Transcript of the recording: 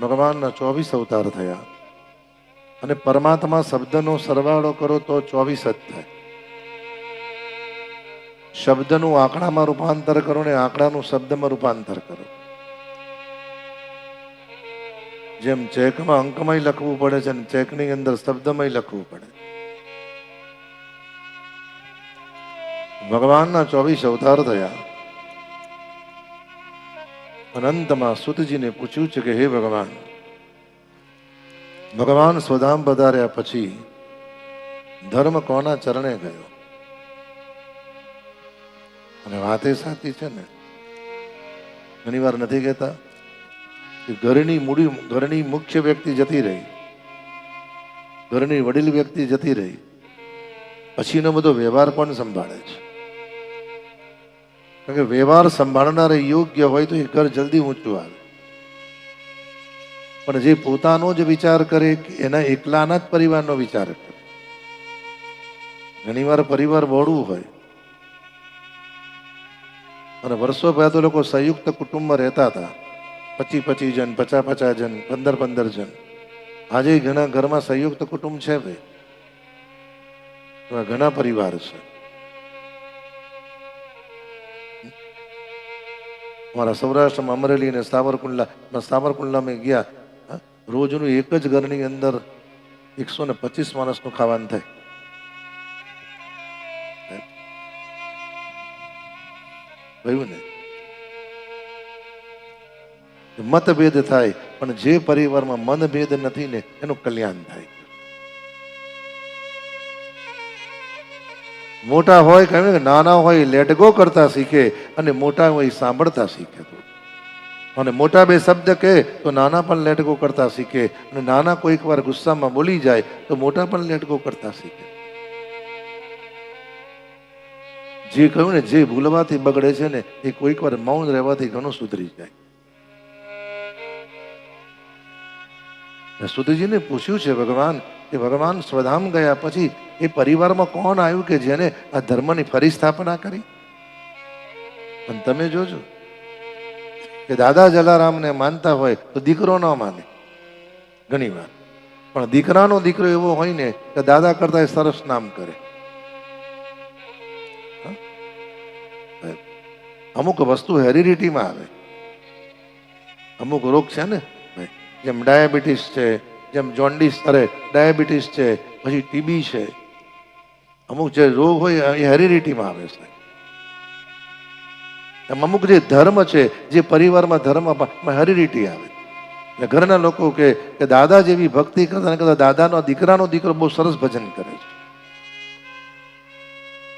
ભગવાનના ચોવીસ અવતાર થયા. અને પરમાત્મા શબ્દનો સરવાળો કરો તો ચોવીસ જ થાય. શબ્દનું આંકડામાં રૂપાંતર કરો ને આંકડાનું શબ્દમાં રૂપાંતર કરો. જેમ ચેકમાં અંકમય લખવું પડે છે ને ચેકની અંદર શબ્દમય લખવું પડે. ભગવાનના ચોવીસ અવતાર થયા. અનંતમાં સુતજીને પૂછ્યું છે કે, હે ભગવાન ભગવાન સ્વધામ પધાર્યા પછી ધર્મ કોના ચરણે ગયો? અને વાત એ સાચી છે ને. ઘણી વાર નથી કહેતા કે ઘરની મૂડી, ઘરની મુખ્ય વ્યક્તિ જતી રહી, ઘરની વડીલ વ્યક્તિ જતી રહી, પછીનો બધો વ્યવહાર પણ સંભાળે છે. કારણ કે વ્યવહાર સંભાળનારે યોગ્ય હોય તો એ ઘર જલ્દી ઊંચું આવે. પણ જે પોતાનો જ વિચાર કરે એના એકલાના જ પરિવારનો વિચાર કરે. ઘણીવાર પરિવાર બહોળું હોય. અને વર્ષો પહેલા તો લોકો સંયુક્ત કુટુંબમાં રહેતા હતા. પચીસ પચીસ જણ પચાસ પચાસ જણ પંદર પંદર જણ આજે ઘણા ઘરમાં સંયુક્ત કુટુંબ છે ભાઈ. ઘણા પરિવાર છે. અમારા સૌરાષ્ટ્રમાં અમરેલી અને સાવરકુંડલા સાવરકુંડલામાં ગયા રોજનું એક જ ઘરની અંદર એકસો ને પચીસ માણસનું ખાવાનું થાય. કહ્યું ને? મતભેદ થાય, પણ જે પરિવારમાં મનભેદ નથી ને, એનું કલ્યાણ થાય. મોટા હોય કહ્યું કે નાના હોય લેટ ગો કરતા શીખે અને મોટા હોય સાંભળતા શીખે. અને મોટા બે શબ્દ કહે તો નાના પણ લેટ ગો કરતા શીખે અને નાના કોઈક વાર ગુસ્સામાં બોલી જાય તો મોટા પણ લેટ ગો કરતા શીખે. જે કહ્યું ને જે ભૂલવાથી બગડે છે ને એ કોઈક વાર મૌન રહેવાથી ઘણું સુધરી જાય. સુધીજીને પૂછ્યું છે, ભગવાન કે ભગવાન સ્વધામ ગયા પછી એ પરિવારમાં કોણ આવ્યું કે જેને આ ધર્મની ફરી સ્થાપના કરી? પણ તમે જોજો કે દાદા જલારામને માનતા હોય તો દીકરો ન માને. ઘણી વાર. પણ દીકરાનો દીકરો એવો હોય ને કે દાદા કરતા સરસ નામ કરે. અમુક વસ્તુ હેરિડિટીમાં આવે. અમુક રોગ છે ને? જેમ ડાયાબિટીસ છે જેમ જોન્ડિસ અરે ડાયાબિટીસ છે, પછી ટીબી છે. અમુક જે રોગ હોય એ હેરિડિટીમાં આવે છે. એમ અમુક જે ધર્મ છે, જે પરિવારમાં ધર્મ હેરિડિટી આવે. એટલે ઘરના લોકો કે દાદા જેવી ભક્તિ કરતા કરતા દાદાનો દીકરાનો દીકરો બહુ સરસ ભજન કરે છે.